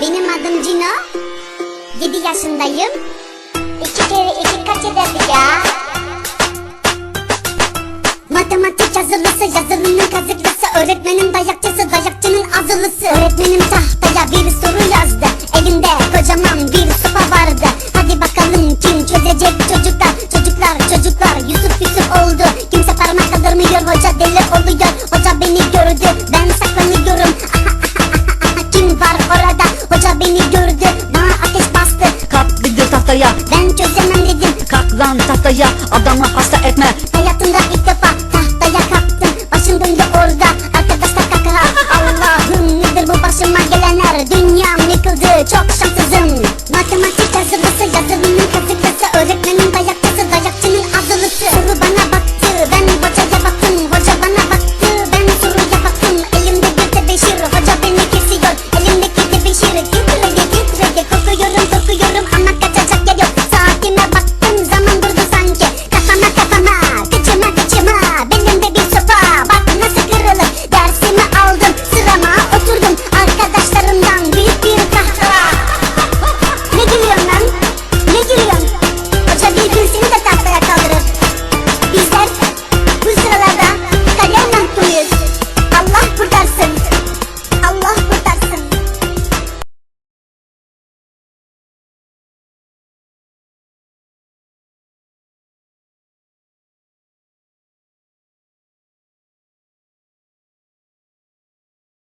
Benim adım Cino. 7 yaşındayım. 2 kere 2 kaç eder ya? Matematik yazılısı, yazılının kazıklısı Öğretmenim dayakçısı, dayakçının azılısı Öğretmenim tahtaya bir soru yazdı Elinde kocaman bir sopa vardı Hadi bakalım kim çözecek çocuklar Çocuklar çocuklar Yusuf Yusuf oldu Kimse parmak kaldırmıyor tahtaya Adamı hasta etme. Hayatımda ilk defa tahtaya kalktım Başım döndü orada arkadaşlar kakaha Allah'ım nedir bu başıma gelenler? Dünyam yıkıldı çok şanssızım. Matematik hazırlısı yazılımın kazıklısı Öğretmenin dayak Mama.